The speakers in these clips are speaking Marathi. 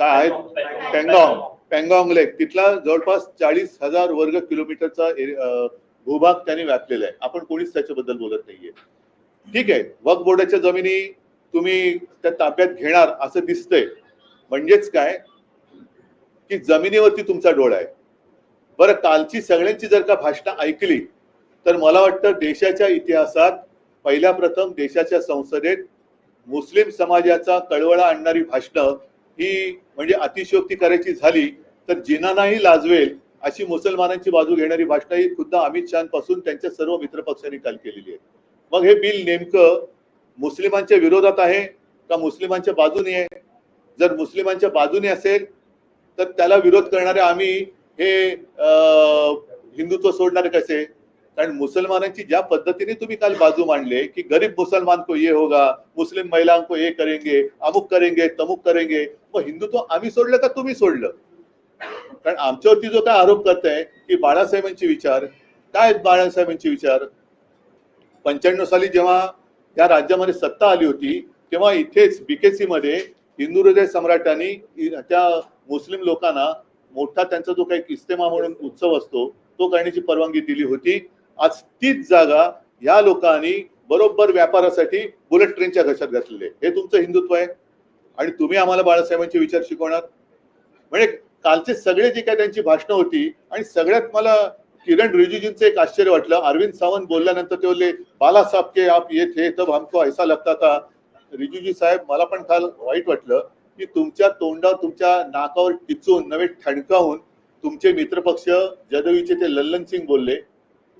काय आहे पँगॉंग. पँगॉंग लेक. तिथला जवळपास चाळीस हजार वर्ग किलोमीटरचा भूभाग त्याने व्यापलेला आहे. आपण कोणीच त्याच्याबद्दल बोलत नाहीये. ठीक आहे. वक्फ बोर्डाच्या जमिनी तुम्ही त्या ताब्यात घेणार असं दिसतंय. म्हणजेच काय? की जमिनीवरती तुमचा डोळा आहे. बरं कालची सगळ्यांची जर का भाषणं ऐकली तर मला वाटतं देशाच्या इतिहासात पहिल्या प्रथम देशाच्या संसदेत मुस्लिम समाजाचा कळवळा आणणारी भाषणं ही म्हणजे अतिशयोक्ती करायची झाली तर जिनानाही लाजवेल अशी मुसलमानांची बाजू घेणारी भाषणा ही खुद्द अमित शहापासून त्यांच्या सर्व मित्रपक्षांनी काल केलेली आहे. मग हे बिल नेमकं मुस्लिमांच्या विरोधात आहे का मुस्लिमांच्या बाजूने आहे? जर मुस्लिमांच्या बाजूने असेल तर त्याला विरोध करणारे आम्ही हे हिंदुत्व सोडणारे कसे? कारण मुसलमानांची ज्या पद्धतीने तुम्ही काल बाजू मांडले की गरीब मुसलमान को ये होगा मुस्लिम महिलाओं को ये करेंगे अमुक करेंगे तमुक करेंगे मग हिंदुत्व आम्ही सोडलं का तुम्ही सोडलं? कारण आमच्यावरती जो काय आरोप करताय की बाळासाहेबांचे विचार काय बाळासाहेबांचे विचार? पंच्याण्णव साली जेव्हा या राज्यामध्ये सत्ता आली होती तेव्हा इथेच बीकेसी मध्ये हिंदू हृदय सम्राटांनी त्या मुस्लिम लोकांना मोठा त्यांचा जो काही इस्तेमा म्हणून उत्सव असतो तो करण्याची परवानगी दिली होती. आज तीच जागा या लोकांनी बरोबर व्यापारासाठी बुलेट ट्रेनच्या घशात घातलेले हे तुमचं हिंदुत्व आहे. आणि तुम्ही आम्हाला बाळासाहेबांचे विचार शिकवणार. म्हणजे कालचे सगळे जे काय त्यांची भाषणं होती आणि सगळ्यात मला किरण रिजिजूंचं एक आश्चर्य वाटलं. अरविंद सावंत बोलल्यानंतर ते बोलले बालासाहेब के आप ये थे तब हमको ऐसा लगता था. रिजिजू साहेब मला पण काल वाईट वाटलं की तुमच्या तोंडावर तुमच्या नाकावर टिचून नवे ठणकावून तुमचे मित्रपक्ष जदवीचे ते लल्लन सिंग बोलले.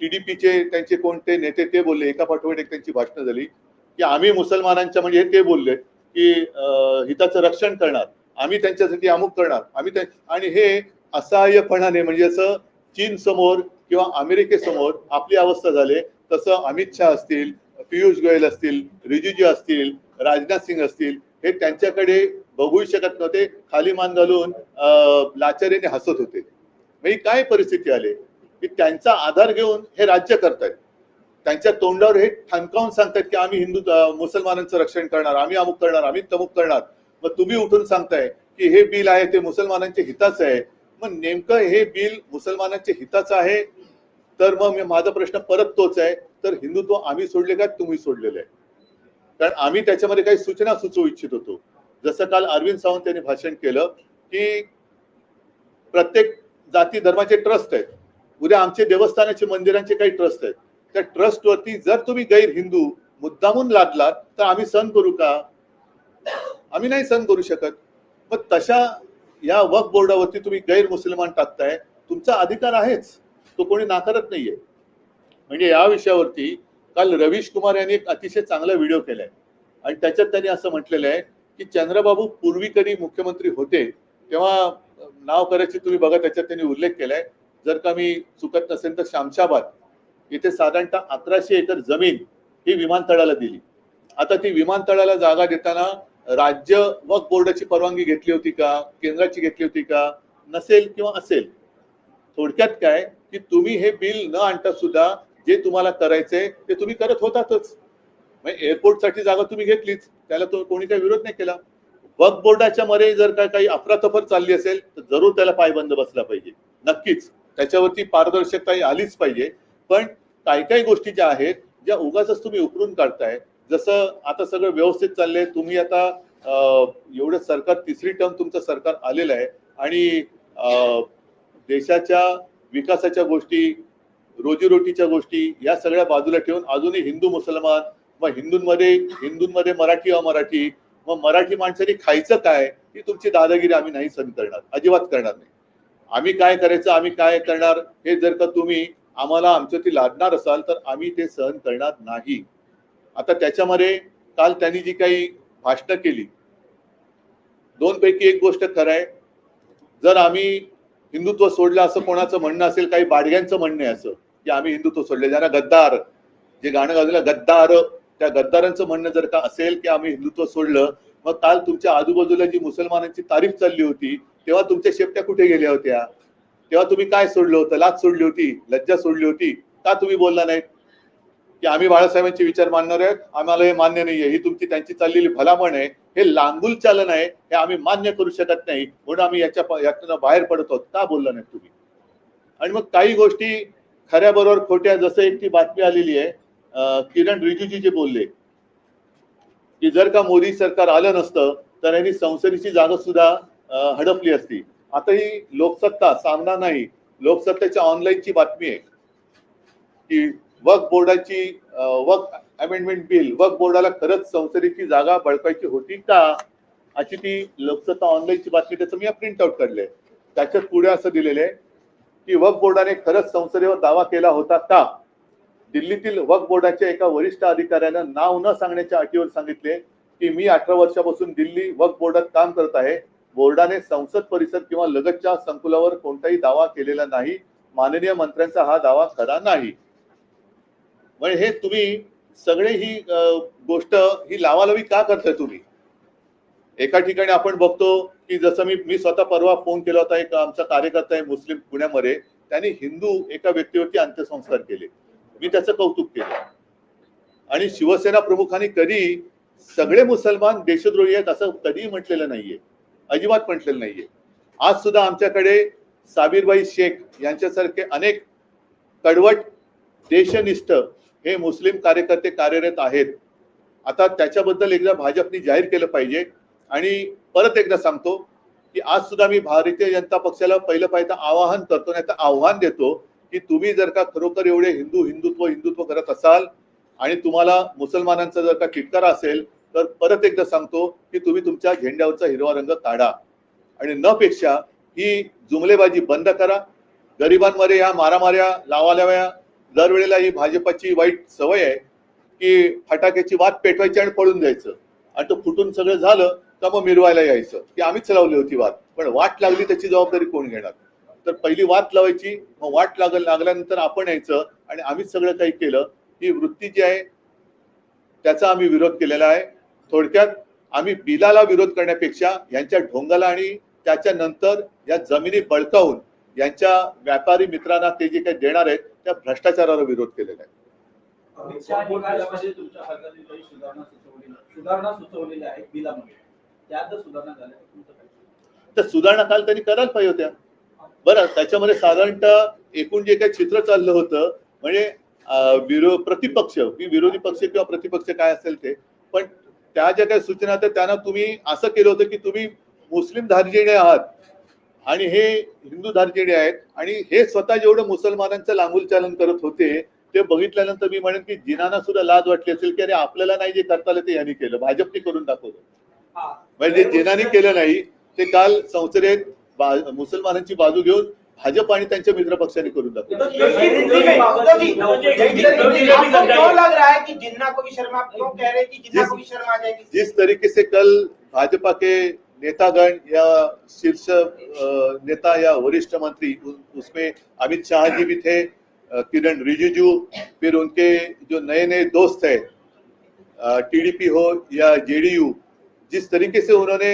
टीडीपीचे त्यांचे कोणते नेते ते बोलले एका पाठोपाठ एक त्यांची भाषणं झाली की आम्ही मुसलमानांच्या म्हणजे ते बोलले की अं, हिताचं रक्षण करणार आम्ही त्यांच्यासाठी अमुक करणार आम्ही आणि हे असहाय्यपणाने म्हणजे असं चीन समोर किंवा अमेरिकेसमोर आपली अवस्था झाले तसं अमित शहा असतील पियुष गोयल असतील रिजिजू असतील राजनाथ सिंग असतील हे त्यांच्याकडे बघू शकत नव्हते खाली मान घालून अं, लाचारीने हसत होते. म्हणजे काय परिस्थिती आली? की त्यांचा आधार घेऊन हे राज्य करतायत. त्यांच्या तोंडावर हे ठणकावून सांगतायत की आम्ही हिंदू मुसलमानांचं रक्षण करणार आम्ही अमुक करणार आम्ही तमुक करणार. मग तुम्ही उठून सांगताय की हे बिल आहे ते मुसलमानांच्या हिताचं आहे. मग नेमकं हे बिल मुसलमानांच्या हिताचं आहे? तर मग माझा प्रश्न परत तोच आहे तर हिंदुत्व आम्ही सोडले का तुम्ही सोडलेलं? आहे कारण आम्ही त्याच्यामध्ये काही सूचना सुचवू इच्छित होतो. जसं काल अरविंद सावंत यांनी भाषण केलं की प्रत्येक जाती धर्माचे ट्रस्ट आहेत. उद्या आमचे देवस्थानाचे मंदिरांचे काही ट्रस्ट आहेत. त्या ट्रस्ट वरती जर तुम्ही गैर हिंदू मुद्दामून लादलात तर आम्ही सहन करू का? आम्ही नाही सहन करू शकत. मग तशा या वक्फ बोर्डावरती तुम्ही गैर मुसलमान टाकताय तुमचा अधिकार आहेच. तो कोणी नाकारत नाहीये. म्हणजे या विषयावरती काल रवीश कुमार यांनी एक अतिशय चांगला व्हिडिओ केलाय. आणि त्याच्यात त्यांनी असं म्हटलेलं आहे की चंद्रबाबू पूर्वी कधी मुख्यमंत्री होते तेव्हा नाव करायची तुम्ही बघा त्याच्यात त्यांनी उल्लेख केलाय. जर का मी चुकत नसेल तर शामशाबाद इथे साधारणतः अकराशे एकर जमीन ही विमानतळाला दिली. आता ती विमानतळाला जागा देताना राज्य वक्फ बोर्डाची परवानगी घेतली होती का? केंद्राची घेतली होती का? नसेल किंवा असेल. थोडक्यात काय? की तुम्ही हे बिल न आणता सुद्धा जे तुम्हाला करायचंय ते तुम्ही करत होतातच. एअरपोर्टसाठी जागा तुम्ही घेतलीच. त्याला तो कोणी काही विरोध नाही केला. वक्फ बोर्डाच्या मध्ये जर का काही अफरातफर चालली असेल तर जरूर त्याला पायबंद बसला पाहिजे. नक्कीच. त्याच्यावरती पारदर्शकता ही आलीच पाहिजे. पण काही काही गोष्टी ज्या आहेत ज्या उगाच तुम्ही उकरून काढताय. जसं आता सगळं व्यवस्थित चाललंय तुम्ही आता एवढं सरकार तिसरी टर्म तुमचं सरकार आलेलं आहे. आणि अं, देशाच्या विकासाच्या गोष्टी रोजीरोटीच्या गोष्टी या सगळ्या बाजूला ठेवून अजूनही हिंदू मुसलमान मग हिंदूंमध्ये हिंदूंमध्ये मराठी अमराठी मग मराठी माणसाने खायचं काय ही तुमची दादागिरी आम्ही नाही सहन करणार अजिबात करणार नाही. आम्ही काय करायचं आम्ही काय करणार हे जर का तुम्ही आम्हाला आमच्यावरती लादणार असाल तर आम्ही ते सहन करणार नाही. आता त्याच्यामध्ये काल त्यांनी जी काही भाषणं केली दोन पैकी एक गोष्ट खरं आहे. जर आम्ही हिंदुत्व सोडलं असं कोणाचं म्हणणं असेल काही बाडग्यांचं म्हणणं आहे असं की आम्ही हिंदुत्व सोडले ज्यांना गद्दार जे गाणं गाजलं गद्दार त्या गद्दारांचं म्हणणं जर का असेल की आम्ही हिंदुत्व सोडलं मग काल तुमच्या आजूबाजूला जी मुसलमानांची तारीफ चालली होती तेव्हा तुमच्या शेपट्या कुठे गेल्या होत्या? तेव्हा तुम्ही काय सोडलं होतं? लाच सोडली होती? लज्जा सोडली होती? का तुम्ही बोलला नाही? की आम्ही बाळासाहेबांचे विचार मानणार आहे आम्हाला हे मान्य नाहीये. ही तुमची त्यांची चाललेली भलामण आहे. हे लांबूल चालन आहे. हे आम्ही मान्य करू शकत नाही. म्हणून आम्ही याच्या यातून बाहेर पडत आहोत. का बोलला नाही तुम्ही? आणि मग काही गोष्टी खऱ्या बरोबर खोट्या जसं एक ती बातमी आलेली आहे किरण रिजिजू जे बोलले की जर का मोदी सरकार आलं नसतं तर यांनी संसदेची जागा सुद्धा हडपली असती. आता ही लोकसत्ता सामना नाही. लोकसत्तेच्या ऑनलाईनची बातमी आहे. की वक्फ बोर्डाची वक अमेंडमेंट बिल वक्फ बोर्डाला खरंच संसदेची जागा बळकायची होती का? अशी ती लोकसत्ता ऑनलाईनची बातमी त्याचं मी प्रिंट आउट काढले त्याच्यात पुढे असं दिलेलं आहे की वक बोर्डाने खरंच संसदेवर दावा केला होता का? दिल्लीतील वक बोर्डाच्या एका वरिष्ठ अधिकाऱ्यानं नाव न सांगण्याच्या अटीवर सांगितले की मी अठरा वर्षापासून दिल्ली वक बोर्डात काम करत आहे. बोर्डाने संसद परिसर किंवा लगतच्या संकुलावर कोणताही दावा केलेला नाही. माननीय मंत्र्यांचा हा दावा खरा नाही. म्हणजे हे तुम्ही सगळे ही गोष्ट ही लावालावी का करताय तुम्ही? एका ठिकाणी आपण बघतो की जसं मी मी स्वतः परवा फोन केला होता एक आमचा कार्यकर्ता आहे मुस्लिम पुण्यामध्ये. त्यांनी हिंदू एका व्यक्तीवरती अंत्यसंस्कार केले. मी त्याचं कौतुक केलं. आणि शिवसेना प्रमुखांनी कधी सगळे मुसलमान देशद्रोही आहेत असं कधीही म्हटलेलं नाहीये. अजिबात म्हटलेलं नाहीये. आज सुद्धा आमच्याकडे साबीरबाई शेख यांच्यासारखे अनेक कडवट देशनिष्ठ हे मुस्लिम कार्यकर्ते कार्यरत आहेत. आता त्याच्याबद्दल एकदा भाजपने जाहीर केलं पाहिजे. आणि परत एकदा सांगतो की आज सुद्धा मी भारतीय जनता पक्षाला पहिलं पाहिजे आवाहन करतो नाही तर आव्हान देतो की तुम्ही जर का खरोखर एवढे हिंदू हिंदुत्व हिंदुत्व करत असाल आणि तुम्हाला मुसलमानांचा जर का किटकारा असेल तर परत एकदा सांगतो की तुम्ही तुमच्या झेंड्यावरचा हिरवा रंग काढा. आणि न पेक्षा ही जुमलेबाजी बंद करा. गरिबांमध्ये ह्या मारामाऱ्या लावालाव्या. दरवेळेला ही भाजपाची वाईट सवय आहे की फटाक्याची वाद पेटवायची आणि पळून जायचं. आणि तो फुटून सगळं झालं का मग मिरवायला यायचं. की आम्हीच लावली होती वाद पण वाट लागली त्याची जबाबदारी कोण घेणार? तर पहिली वाट लावायची मग वाट लागल लागल्यानंतर आपण यायचं आणि आम्हीच सगळं काही केलं. ही वृत्ती जी आहे त्याचा आम्ही विरोध केलेला आहे. थोडक्यात आम्ही बिलाला विरोध करण्यापेक्षा यांच्या ढोंगाला आणि त्याच्यानंतर या जमिनी बळकावून यांच्या व्यापारी मित्रांना ते जे काही देणार आहेत त्या भ्रष्टाचाराला विरोध केलेला आहे. तर सुधारणा काल त्यांनी करायला पाहिजे होत्या. बरं त्याच्यामध्ये साधारणतः एकूण जे काही चित्र चाललं होतं म्हणजे प्रतिपक्ष मी विरोधी पक्ष किंवा प्रतिपक्ष काय असेल ते पण त्या ज्या काही सूचना होत्या त्यांना तुम्ही असं केलं होतं की तुम्ही मुस्लिम धार्जिणे आहात आणि हे हिंदू धार्जिणे आहेत आणि हे स्वतः जेवढं मुसलमानांचं लांगुल चालन करत होते ते बघितल्यानंतर मी म्हणेन की जिनाना सुद्धा लाज वाटली असेल की अरे आपल्याला नाही जे करता आलं ते यांनी केलं भाजपने करून दाखवलं हा. म्हणजे जिनाने केलं नाही ते काल संसदेत मुसलमानांची बाजू घेऊन भाजप आणि त्यांच्या मित्र पक्षाने करून दाखवलं आपको क्यों लग रहा है कि जिन्ना को भी शर्म आप क्यों कह रहे हैं कि जिन्ना को भी शर्म आ जाएगी जिस तरीके से कल भाजपा के नेतागण या शीर्ष नेता या वरिष्ठ मंत्री उसमें अमित शाह जी भी थे किरण रिजिजू फिर उनके जो नए नए दोस्त है टीडीपी हो या जेडीयू जिस तरीके से उन्होंने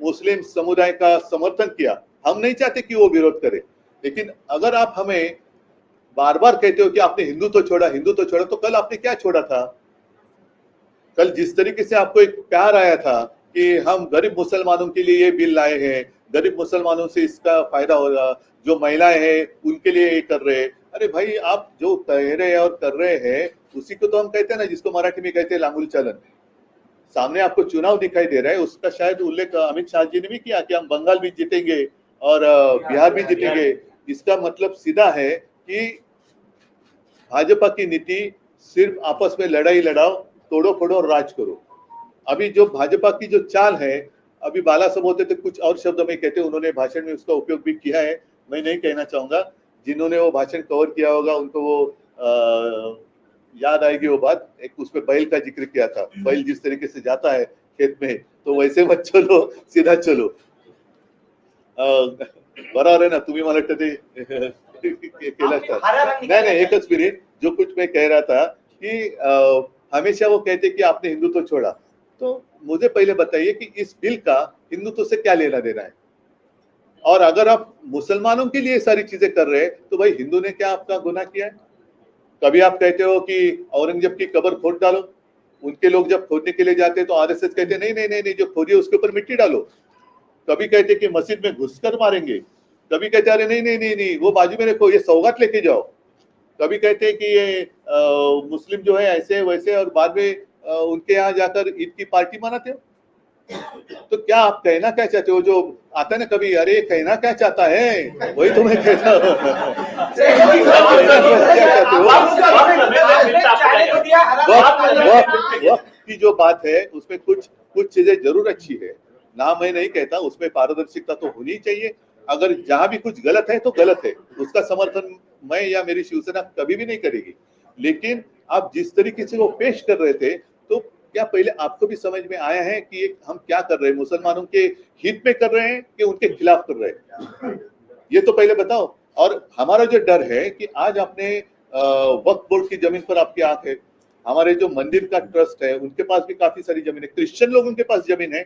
मुस्लिम समुदाय का समर्थन किया हम नहीं चाहते कि वो विरोध करे लेकिन अगर आप हमें बार बार कहते हो कि आपने हिंदू तो छोड़ा, हिंदू तो छोड़ा तो कल आपने क्या छोड़ा था? कल जिस तरीके से आपको एक प्यार आया था कि हम गरीब मुसलमानों के लिए ये बिल लाए हैं, गरीब मुसलमानों से इसका फ़ायदा होगा जो महिलाएँ हैं, उनके लिए ये कर रहे हैं। अरे भाई, आप जो कह रहे हैं और कर रहे हैं, उसी को तो हम कहते हैं ना, जिसको मराठी में कहते हैं लांगुल चलन। सामने आपको चुनाव दिखाई दे रहा है, उसका शायद उल्लेख अमित शाह जी ने भी किया कि हम बंगाल भी जीतेंगे और बिहार भी जीतेंगे। इसका मतलब सीधा है कि भाजपा की नीति सिर्फ़ आपस में लड़ाई लड़ाओ तोड़ो फोड़ो और राज करो। अभी जो भाजपा की जो चाल है अभी बाला साहब होते थे कुछ और शब्द में कहते उन्होंने भाषण में उसका उपयोग भी किया है। मैं नहीं कहना चाहूँगा जिन्होंने वो भाषण कवर किया होगा उनको वो अ, याद आएगी वो बात। एक उसमें बैल का ज़िक्र किया था। बैल जिस तरीके से जाता है खेत में तो वैसे मत चलो सीधा चलो। बरोबर आहे ना तुम्ही मला वाटतं ते केलं नहीं नहीं एकच मिनट. जो कुछ मैं कह रहा था कि हमेशा वो कहते कि आपने हिंदुत्व छोड़ा। तो मुझे पहले बताइए कि इस बिल का हिंदुत्व से क्या लेना देना है? और अगर आप मुसलमानों के लिए सारी चीज़ें कर रहे हैं तो भाई हिंदू ने क्या आपका गुनाह किया है? कभी आप कहते हो कि औरंगज़ेब की कब्र खोद डालो। उनके लोग जब खोदने के लिए जाते हैं तो आरएसएस कहते हैं, नहीं नहीं नहीं नहीं जो खोदी है उसके ऊपर मिट्टी डालो। कभी कहते कि मस्जिद में घुसकर मारेंगे। कभी कहते अरे नहीं नहीं नहीं नहीं वो बाजू में रखो ये सौगात लेके जाओ। कभी कहते कि ये अ, मुस्लिम जो है ऐसे वैसे और बाद में अ, उनके यहाँ जाकर ईद की पार्टी मनाते हो तो क्या आप कहना क्या चाहते हो? जो आता है ना कभी अरे कहना क्या चाहता है? वही तो मैं कहता हूँ। वक्त वक्त वक्त की जो बात है उसमें कुछ कुछ चीज़ें ज़रूर अच्छी है। ना मैं नहीं कहता, उसमें पारदर्शिता तो होनी चाहिए। अगर जहाँ भी कुछ गलत है तो गलत है। उसका समर्थन मैं या मेरी शिवसेना कभी भी नहीं करेगी। लेकिन आप जिस तरीके से वो पेश कर रहे थे तो क्या पहले आपको भी समझ में आया है कि हम क्या कर रहे हैं? मुसलमानों के हित में कर रहे हैं कि उनके खिलाफ कर रहे हैं? ये तो पहले बताओ। और हमारा जो डर है कि आज आपने वक्त बोर्ड की ज़मीन पर आपकी आँख है। हमारे जो मंदिर का ट्रस्ट है, उनके पास भी काफ़ी सारी ज़मीन है। क्रिश्चियन लोग उनके पास ज़मीन है।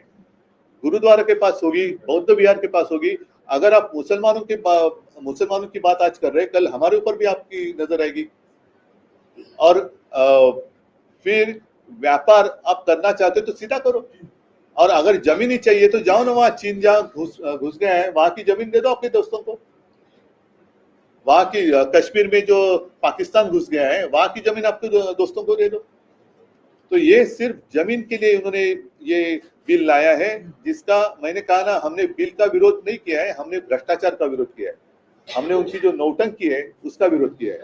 गुरुद्वारा के पास होगी बौद्ध विहार के पास होगी। अगर आप मुसलमानों के मुसलमानों की बात आज कर रहे हैं कल हमारे ऊपर भी आपकी नज़र आएगी। और अ, फिर व्यापार आप करना चाहते हो तो सीधा करो। और अगर ज़मीन ही चाहिए तो जाओ ना वहाँ चीन जहाँ घुस घुस गए हैं वहाँ की ज़मीन दे दो अपने दोस्तों को। वहाँ की कश्मीर में जो पाकिस्तान घुस गया है वहाँ की ज़मीन आपके दोस्तों को दे दो। तो ये सिर्फ़ ज़मीन के लिए उन्होंने ये बिल लाया है, जिसका मैंने कहा ना, हमने बिल का विरोध नहीं किया है, हमने भ्रष्टाचार का विरोध किया है। हमने उनकी जो नौटंकी है, उसका विरोध किया है।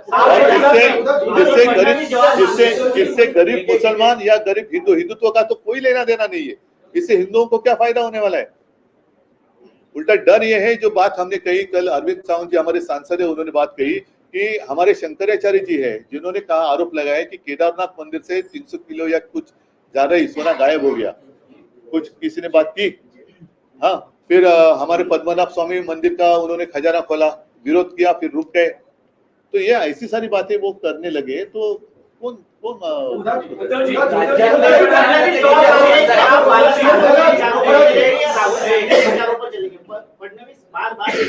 जिससे गरीब, जिससे जिससे गरीब मुसलमान या गरीब हिंदू, हिंदुत्व का तो कोई लेना देना नहीं है। इससे हिंदुओं को क्या फ़ायदा होने वाला है? उल्टा डर यह है, जो बात हमने कही कल अरविंद सावंत जी, हमारे सांसद है, उन्होंने बात कही कि हमारे शंकराचार्य जी है, जिन्होंने कहा, आरोप लगाया कि केदारनाथ मंदिर से 300 किलो या कुछ ज़्यादा ही सोना गायब हो गया। कुछ किसी ने बात की? हाँ फिर हमारे पद्मनाभ स्वामी मंदिर का उन्होंने खजाना खोला, विरोध किया, फिर रुक गए। तो ये ऐसी सारी बातें वो करने लगे तो कौन कौन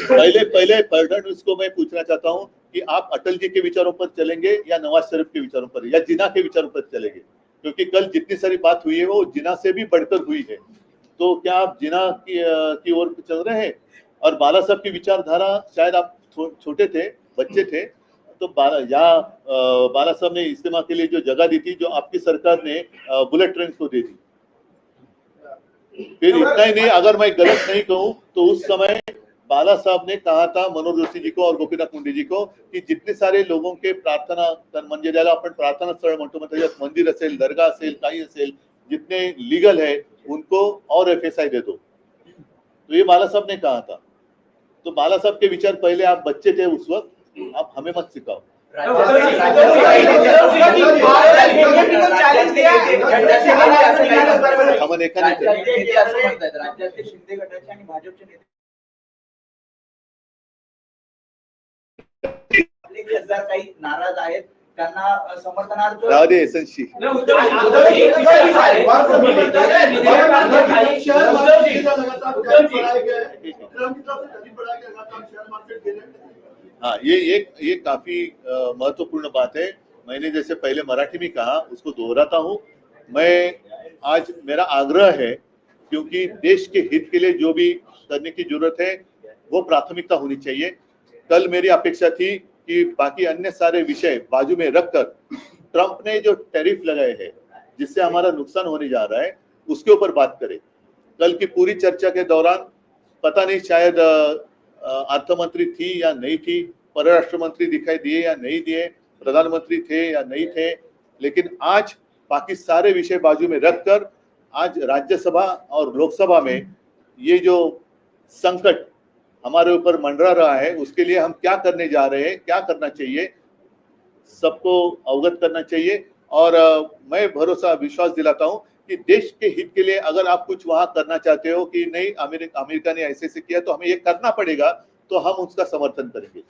पहले पहले फडणवीस को मैं पूछना चाहता हूँ कि आप अटल जी के विचारों पर चलेंगे या नवाज़ शरीफ के विचारों पर या जिना के विचारों पर चलेंगे? क्योंकि कल जितनी सारी बात हुई है वो जिना से भी बढ़कर हुई है। तो क्या आप जिना की, की ओर चल रहे हैं? और बाला साहब की विचारधारा शायद आप छोटे थे बच्चे थे तो बाला या बाला साहब ने इस्तेमाल के लिए जो जगह दी थी जो आपकी सरकार ने बुलेट ट्रेन को दे दी। फिर इतना ही नहीं अगर मैं गलत नहीं कहूँ तो उस समय बाला साहब ने कहा था मनोज जोशी जी को और गोपीनाथ मुंडे जी को की जितने सारे लोगों के प्रार्थना म्हणजे ज्याला आपण प्रार्थना स्थळ म्हणतो मग त्याच्यात मंदिर असेल दर्गा असेल काही असेल जितने लीगल है उनको और एफ़ एस आई दे दो तो ये बाला साहब ने कहा था तो बाला साहब के विचार पहले आप बच्चे थे उस वक्त आप हमें मत सिखाओ एका आपले खासदार काही नाराज़ आहेत त्यांना समर्थनार्थ राहू दे एसनशी हाँ ये एक ये काफ़ी महत्वपूर्ण बात है मैंने जैसे पहले मराठी में कहा उसको दोहराता हूँ मैं आज मेरा आग्रह है क्योंकि देश के हित के लिए जो भी करने की ज़रूरत है वो प्राथमिकता होनी चाहिए कल मेरी अपेक्षा थी कि बाकी अन्य सारे विषय बाजू में रखकर ट्रंप ने जो टैरिफ लगाए हैं जिससे हमारा नुकसान होने जा रहा है उसके ऊपर बात करें। कल की पूरी चर्चा के दौरान पता नहीं शायद अ, अ, अर्थमंत्री थी या नहीं थी परराष्ट्र मंत्री दिखाई दिए या नहीं दिए प्रधानमंत्री थे या नहीं थे लेकिन आज बाकी सारे विषय बाजू में रखकर आज राज्यसभा और लोकसभा में ये जो संकट हमारे ऊपर मंडरा रहा है, उसके लिए हम क्या करने जा रहे हैं, क्या करना चाहिए, सबको अवगत करना चाहिए। और मैं भरोसा, विश्वास दिलाता हूँ कि देश के हित के लिए अगर आप कुछ वहाँ करना चाहते हो कि नहीं, अमेरिका अमेरिका ने ऐसे से किया तो हमें ये करना पड़ेगा तो हम उसका समर्थन करेंगे।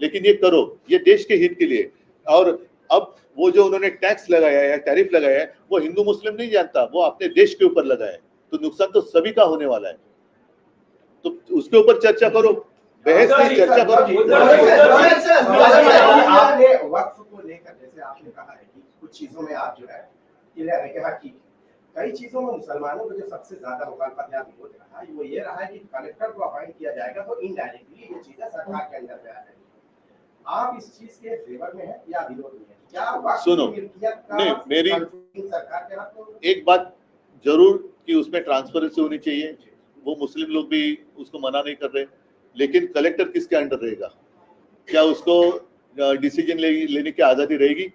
लेकिन ये करो, ये देश के हित के लिए। और अब वो जो उन्होंने टैक्स लगाया है, टैरिफ लगाया है, वो हिंदू, मुस्लिम नहीं जानता, वो अपने देश के ऊपर लगाया है। तो नुकसान तो सभी का होने वाला है। तो उसके ऊपर चर्चा करो। बहस नहीं चर्चा करो। आपने वक्फ को लेकर जैसे आपने कहा है कि कुछ चीज़ों में आप जो है है कि हाँ ठीक कई चीज़ों में मुसलमानों को जो सबसे ज़्यादा मुखालफत या विरोध रहा है वो ये रहा है कि कलेक्टर को अपॉइंट किया जाएगा तो इनडायरेक्टली ये चीज़ें सरकार के अंदर में आ जाएगी आप इस चीज़ के फेवर में है या विरोध में है? क्या वक्त सुनो, की का नहीं, मेरी- सरकार के हाथ में एक बात ज़रूर कि उसमें ट्रांसपेरेंसी होनी चाहिए। वो मुस्लिम लोग भी उसको मना नहीं कर रहे लेकिन कलेक्टर किसके अंडर रहेगा? क्या उसको डिसीज़न ले, लेने की आज़ादी रहेगी?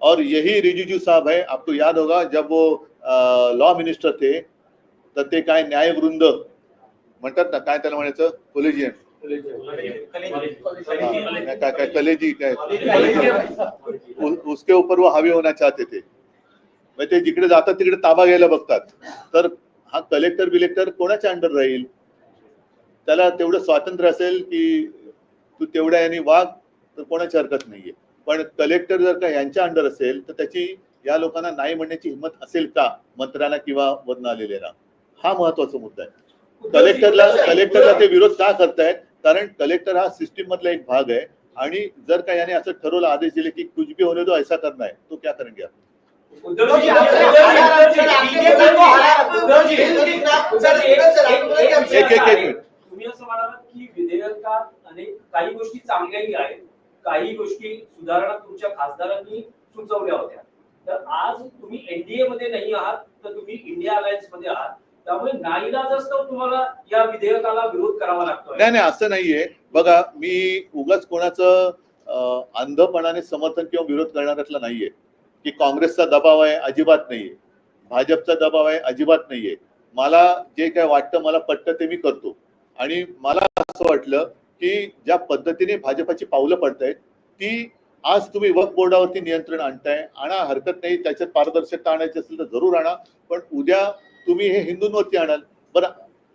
और यही रिजिजू साहब है आपको याद होगा जब वो लॉ मिनिस्टर थे तर ते काय न्यायवृंद म्हणतात ना काय त्याला म्हणायचं? कोलेजियन. काय काय कलेजी काय? उसके ऊपर वो हावी होना चाहते थे. मग ते जिकडे जातात तिकडे ताबा घ्यायला बघतात. तर हा कलेक्टर बिलेक्टर कोणाच्या अंडर राहील? त्याला तेवढं स्वातंत्र्य असेल की तू तेवढ्या यांनी वाघ तर कोणाची हरकत नाहीये. पण कलेक्टर जर का यांच्या अंडर असेल तर त्याची या लोकांना नाही म्हणण्याची हिंमत असेल का? मंत्र्यांना किंवा वरून आलेल्या हा महत्त्वाचा मुद्दा आहे. कलेक्टरला कलेक्टरला ते विरोध का करतायत? कारण कलेक्टर हा सिस्टीम मधला एक भाग आहे. आणि जर का याने असं ठरवलं आदेश दिले की कुछ भी होने दो ऐसा करना है तो क्या करेंगे आपण एक- एक- एक. तुम्ही असं म्हणालात की विधेयकात अनेक काही गोष्टी चांगल्याही आहेत काही गोष्टी सुधारणा तुमच्या खासदारांनी सुचवल्या होत्या. तर आज तुम्ही एनडीए मध्ये नाही आहात तर तुम्ही इंडिया अलायन्समध्ये आहात त्यामुळे नाईलाजास्तव तुम्हाला या विधेयकाला विरोध करावा लागतोय. नाही नाही असं नाहीये. बघा मी उगाच कोणाचं अंधपणाने समर्थन किंवा विरोध करणाऱ्यातला नाहीये. की काँग्रेसचा दबाव आहे अजिबात नाहीये. भाजपचा दबाव आहे अजिबात नाहीये. मला जे काय वाटतं मला पटतं ते मी करतो. आणि मला असं वाटलं की ज्या पद्धतीने भाजपाची पावलं पडतायत ती आज तुम्ही वक्फ बोर्डावरती नियंत्रण आणताय आणा हरकत नाही त्याच्यात पारदर्शकता आणायची असेल तर जरूर आणा पण उद्या तुम्ही हे हिंदूंवरती आणाल. बरं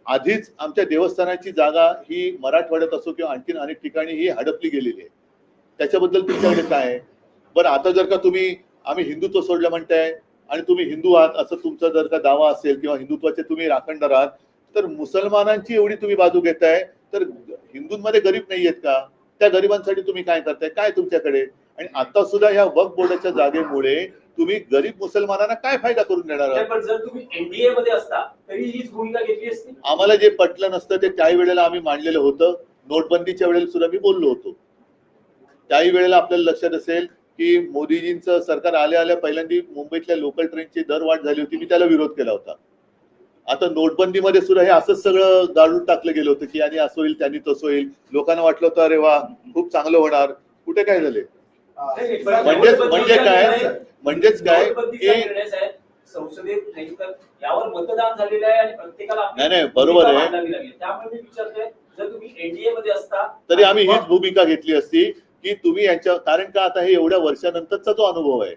आधीच आमच्या देवस्थानाची जागा ही मराठवाड्यात असो किंवा आणखीन अनेक ठिकाणी ही हडपली गेलेली आहे. त्याच्याबद्दल तुमच्याकडे काय आहे? बरं आता जर का तुम्ही आम्ही हिंदुत्व सोडलं म्हणताय आणि तुम्ही हिंदू आहात असं तुमचा जर का दावा असेल किंवा हिंदुत्वाचे तुम्ही राखणदार आहात तर मुसलमानांची एवढी तुम्ही बाजू घेताय तर हिंदूंमध्ये गरीब नाही आहेत का? त्या गरिबांसाठी तुम्ही काय करताय? काय तुमच्याकडे? आणि आता सुद्धा ह्या वक्फ बोर्डाच्या जागेमुळे तुम्ही गरीब मुसलमानांना काय फायदा करून देणार आहात? नाही, पण जर तुम्ही एनडीए मध्ये असता तरी हीच भूमिका घेतली असती. आम्हाला जे पटलं नसतं ते त्याही वेळेला आम्ही मांडलेलं होतं. नोटबंदीच्या वेळेला सुद्धा मी बोललो होतो. त्याही वेळेला आपल्याला लक्षात असेल की मोदीजींचं सरकार आल्या आल्या पहिल्यांदा मुंबईतल्या लोकल ट्रेनची दरवाढ झाली होती मी त्याला विरोध केला होता. आता नोटबंदीमध्ये सुद्धा हे असंच सगळं गाडून टाकलं गेलं होतं की यांनी असं होईल त्यांनी तसं होईल. लोकांना वाटलं होतं अरे वा खूप चांगलं होणार. कुठे काय झाले? म्हणजेच नोटबंदीचा म्हणजे काय? म्हणजेच काय? की संसदेत नाही तर यावर मतदान झालेलं आहे आणि प्रत्येकाला आपली नाही, नाही, बरोबर आहे. मांडावी लागेल. त्यामुळे मी विचारतोय जर तुम्ही एनडीए मध्ये असता तरी आम्ही हीच भूमिका घेतली असती. की तुम्ही यांच्या कारण का आता हे एवढ्या वर्षानंतरचा जो अनुभव आहे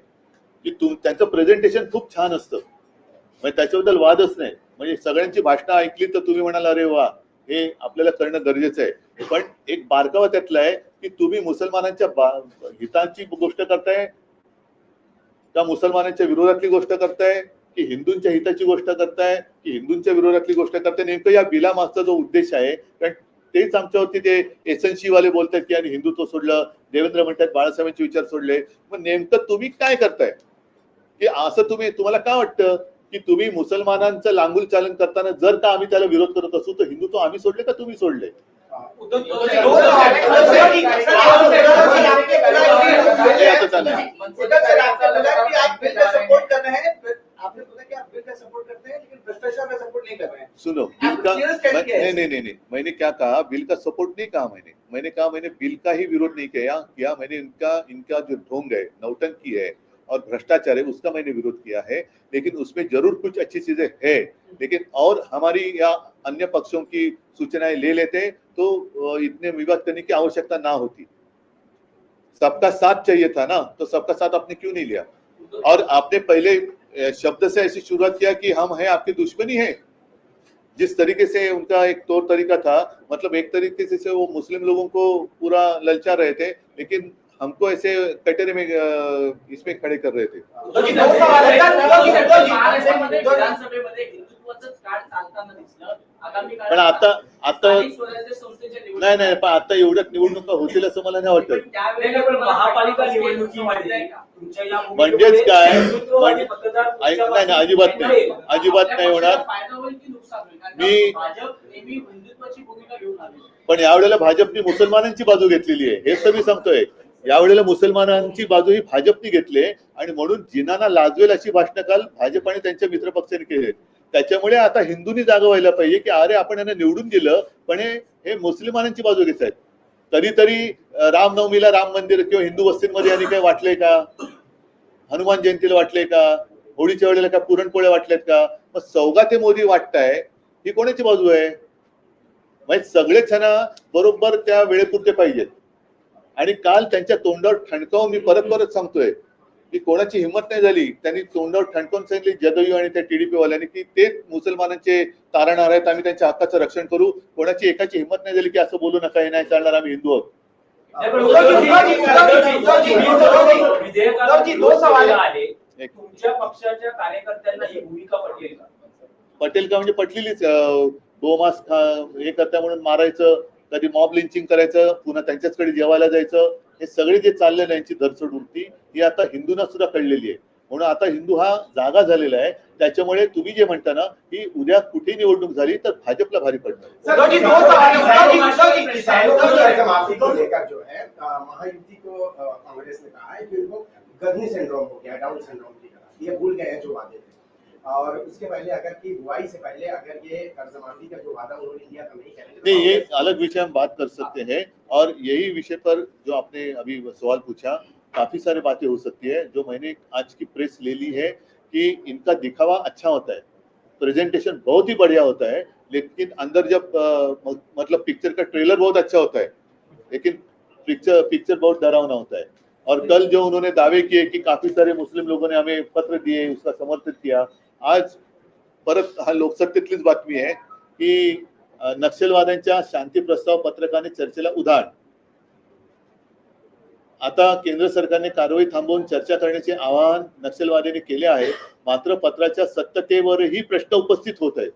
की तुम त्यांचं प्रेझेंटेशन खूप छान असतं. म्हणजे त्याच्याबद्दल वादच नाही. म्हणजे सगळ्यांची भाषणं ऐकली तर तुम्ही म्हणाल अरे वा हे आपल्याला करणं गरजेचं आहे. पण एक बारकावा त्यातला आहे की तुम्ही मुसलमानांच्या हितांची गोष्ट करताय का मुसलमानांच्या विरोधातली गोष्ट करताय की हिंदूंच्या हिताची गोष्ट करताय की हिंदूंच्या विरोधातली गोष्ट करताय? नेमकं या बिलामागचा जो उद्देश आहे कारण तेच आमच्यावरती ते एसएनसी वाले बोलतात की आणि हिंदुत्व सोडलं देवेंद्र म्हणतात बाळासाहेबांचे विचार सोडले मग नेमकं तुम्ही काय करताय की असं तुम्ही तुम्हाला काय वाटतं की तुम्ही मुसलमानांचं लांगुल चालन करताना जर का आम्ही त्याला विरोध करत असू तर हिंदुत्व आम्ही सोडले का तुम्ही सोडले हे आता चाललंय. सपोर्ट कर रहे हैं आपने बोला कि आप बिल का सपोर्ट करते हैं लेकिन भ्रष्टाचार का सपोर्ट नहीं कर रहे हैं। सुनो बिल का मैं- नहीं नहीं नहीं नहीं मैंने क्या कहा? बिल का सपोर्ट नहीं कहा मैंने। मैंने कहा मैंने बिल का ही विरोध नहीं किया किया मैंने इनका इनका जो ढोंग है नौटंकी है और भ्रष्टाचार है उसका मैंने विरोध किया है लेकिन उसमें ज़रूर कुछ अच्छी चीज़ें है। लेकिन और हमारी या अन्य पक्षों की सूचनाएँ ले लेते तो इतने विवाद करने की आवश्यकता ना होती। सबका साथ चाहिए था ना तो सबका साथ आपने क्यों नहीं लिया? और आपने पहले शब्द से ऐसी शुरुआत किया कि हम हैं आपकी दुश्मनी है। जिस तरीके से उनका एक तौर तरीका था मतलब एक तरीके से, से वो मुस्लिम लोगों को पूरा ललचा रहे थे लेकिन हमको ऐसे कटरे में इसमें खड़े कर रहे थे। पण आता आता नाही नाही पण आता एवढ्यात निवडणुका होतील असं मला नाही वाटत. म्हणजेच काय? म्हणजे- नाही अजिबात नाही. अजिबात नाही होणार. मी- का भाजप नेहमी हिंदुत्वाची भूमिका घेऊन आली पण यावेळेला भाजपने मुसलमानांची बाजू घेतलेली आहे. हेच तर मी सांगतोय. यावेळेला मुसलमानांची बाजूही भाजपने घेतली आणि म्हणून जिनाना लाजवेल अशी भाषणं काल भाजप आणि त्यांच्या मित्रपक्षाने केली त्याच्यामुळे आता हिंदूंनी जागा व्हायला पाहिजे की अरे आपण यांना निवडून दिलं पण हे मुसलमानांची मुस्लिमानांची बाजू घेत आहेत. तरी तरी रामनवमीला राम मंदिर किंवा हिंदू वस्तींमध्ये यांनी काही वाटलंय का? हनुमान जयंतीला वाटलंय का? होळीच्या वेळेला का पुरणपोळ्या वाटल्यात का? मग सौगाते मोदी वाटताय ही कोणाची बाजू आहे? म्हणजे सगळेच जण बरोबर त्या वेळेपुरते पाहिजेत. आणि काल त्यांच्या तोंडावर ठणकावून मी परत परत सांगतोय की कोणाची हिंमत नाही झाली त्यांनी तोंडावर ठणकावून सांगितली जदयू आणि त्या टीडीपी वाल्यांनी की तेच मुसलमानांचे तारणहार आहेत आम्ही त्यांच्या हक्काचं रक्षण करू कोणाची एकाची हिंमत नाही झाली की असं बोलू नका हे नाही चालणार आम्ही हिंदू आहोत तुमच्या पक्षाच्या कार्यकर्त्यांना ही भूमिका पटेल का पटेल का म्हणजे पटलेलीच गोमास खा- हे करता म्हणून मारायचं कधी मॉब लिंचिंग करायचं पुन्हा त्यांच्याचकडे जेवायला जायचं हे सगळे जे चालले ना यांची धरसड उरती ही आता हिंदूंना सुद्धा कळलेली आहे. म्हणून आता हिंदू हा जागा झालेला आहे. त्याच्यामुळे तुम्ही जे म्हणता ना की उद्या कुठे निवडणूक झाली तर भाजपला भारी पडणार. और उसके पहले अगर की बुआई से पहले अगर ये कर्जमाफी का जो वादा उन्होंने किया था नहीं करेंगे तो नहीं ये अलग विषय हम बात कर सकते हैं और यही विषय पर जो आपने अभी सवाल पूछा काफ़ी सारी बातें हो सकती है जो मैंने आज की प्रेस ले ली है कि इनका दिखावा अच्छा होता है प्रेजेंटेशन बहुत ही बढ़िया होता है लेकिन अंदर जब म- मतलब पिक्चर का ट्रेलर बहुत अच्छा होता है लेकिन पिक्चर पिक्चर बहुत डरावना होता है। और कल जो उन्होंने दावे किए कि काफ़ी सारे मुस्लिम लोगों ने हमें पत्र दिए उसका समर्थन किया आज परत हा लोकसत्तेतलीच बातमी आहे की नक्षलवाद्यांच्या शांती प्रस्ताव पत्रकाने चर्चेला उधाण. आता केंद्र सरकारने कारवाई थांबवून चर्चा करण्याचे आवाहन नक्षलवाद्यांनी केले आहे. मात्र पत्राच्या सत्यतेवरही प्रश्न उपस्थित होत आहेत.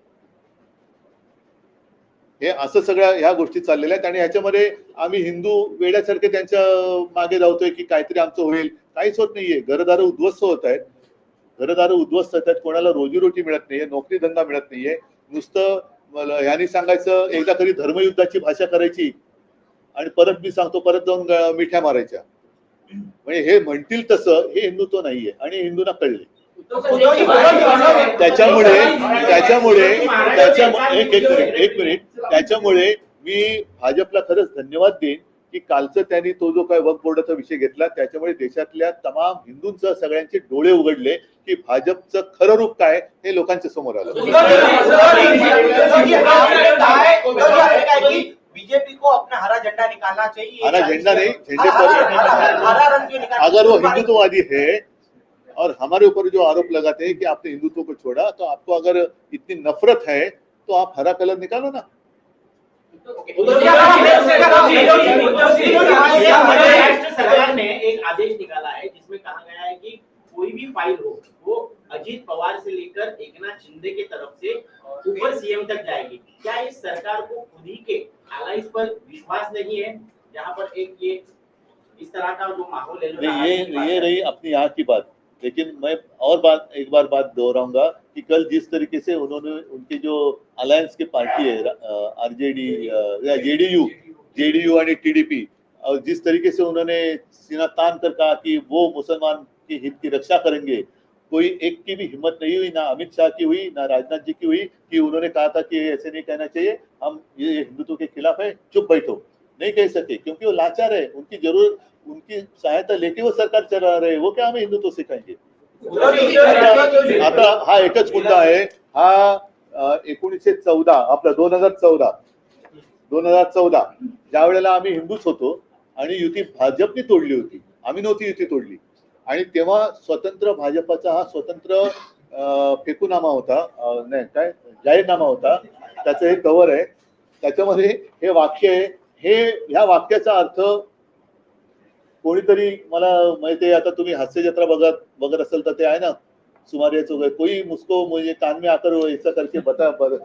हे असं सगळ्या ह्या गोष्टी चाललेल्या आहेत आणि ह्याच्यामध्ये आम्ही हिंदू वेड्यासारखे त्यांच्या मागे धावतोय की काहीतरी आमचं होईल. काहीच होत नाहीये. घरदार उद्ध्वस्त होत आहेत. घरदार उद्ध्वस्त त्यात आहेत कोणाला रोजीरोटी मिळत नाहीये नोकरी धंदा मिळत नाहीये. नुसतं मला सांगायचं एकदा तरी धर्मयुद्धाची भाषा करायची आणि परत मी सांगतो परत जाऊन मिठ्या मारायच्या. म्हणजे हे म्हणतील तसं हे हिंदुत्व नाहीये आणि हिंदूंना कळले. त्याच्यामुळे त्याच्यामुळे त्याच्या एक एक मिनिट एक मिनिट. त्याच्यामुळे मी भाजपला खरंच धन्यवाद देईन. की कालचं त्यांनी तो जो काय वक्फ बोर्डाचा विषय घेतला त्याच्यामुळे देशातल्या तमाम हिंदूंचं सगळ्यांचे डोळे उघडले की भाजपचं खरं रूप काय हे लोकांच्या समोर आलं. बीजेपी को अपना हरा झंडा निकालना चाहिए हरा झंडा नहीं झंडे हरा- हरा- पर. हरा- हरा रंग जो निकालना अगर वो हिंदुत्ववादी है और हमारे ऊपर जो आरोप लगाते हैं कि आपने हिंदुत्व को छोड़ा तो आपको अगर इतनी नफरत है तो आप हरा कलर निकालो ना। सरकार ने एक आदेश निकाला है जिसमें कहा गया है कि कोई भी फ़ाइल हो वो अजीत पवार से लेकर एकनाथ शिंदे की तरफ़ से ऊपर सीएम तक जाएगी क्या इस सरकार को खुद ही के allies पर विश्वास नहीं है जहाँ पर एक ये इस तरह का जो माहौल है ये ये रही अपनी यहाँ की बात। लेकिन मैं और बात, एक बार बात दोहराऊँगा कि कल जिस तरीके से उन्होंने उनके जो अलायंस की पार्टी है आरजेडी या जेडीयू जेडीयू आणि टीडीपी और जिस तरीके से उन्होंने सीना तान कर कहा कि वो मुसलमान के हित की रक्षा करेंगे, कोई एक की भी हिम्मत नहीं हुई, ना अमित शाह की हुई, ना राजनाथ जी की हुई, कि उन्होंने कहा था कि ऐसे नहीं कहना चाहिए, हम ये हिंदुत्व के खिलाफ है, चुप बैठो। नहीं कह सके, क्योंकि वो लाचार है, उनकी ज़रूरत उनकी सहायता लेके वो सरकार चला रहे वो क्या हमें हिंदुत्व सिखाएंगे? आता हा एकच मुद्दा आहे हा एकोणीसशे चौदा आपला दोन हजार चौदा दोन हजार चौदा ज्या वेळेला आम्ही हिंदूच होतो आणि युती भाजपने तोडली होती आम्ही नव्हती युती तोडली. आणि तेव्हा स्वतंत्र भाजपाचा हा स्वतंत्र फेकूनामा होता नाही काय जाहीरनामा होता त्याचं हे कव्हर आहे. त्याच्यामध्ये हे वाक्य आहे हे ह्या वाक्याचा अर्थ कोणीतरी मला माहिती आता तुम्ही हास्य जत्रा बघत बघत असेल तर ते आहे ना. सुमारे वगैरे कोई मुस्को म्हणजे कान में आकर हो, याचा करके बता बर.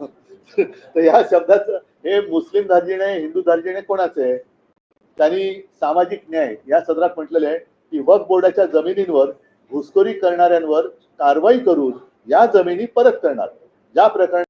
तर या शब्दाचं हे मुस्लिम दार्जिने हिंदू दार्जिलिं कोणाचं आहे? त्यांनी सामाजिक न्याय या सदरात म्हटलेलं आहे की वक्फ बोर्डाच्या जमिनींवर घुसखोरी करणाऱ्यांवर कारवाई करून या जमिनी परत करणार. ज्या प्रकरणात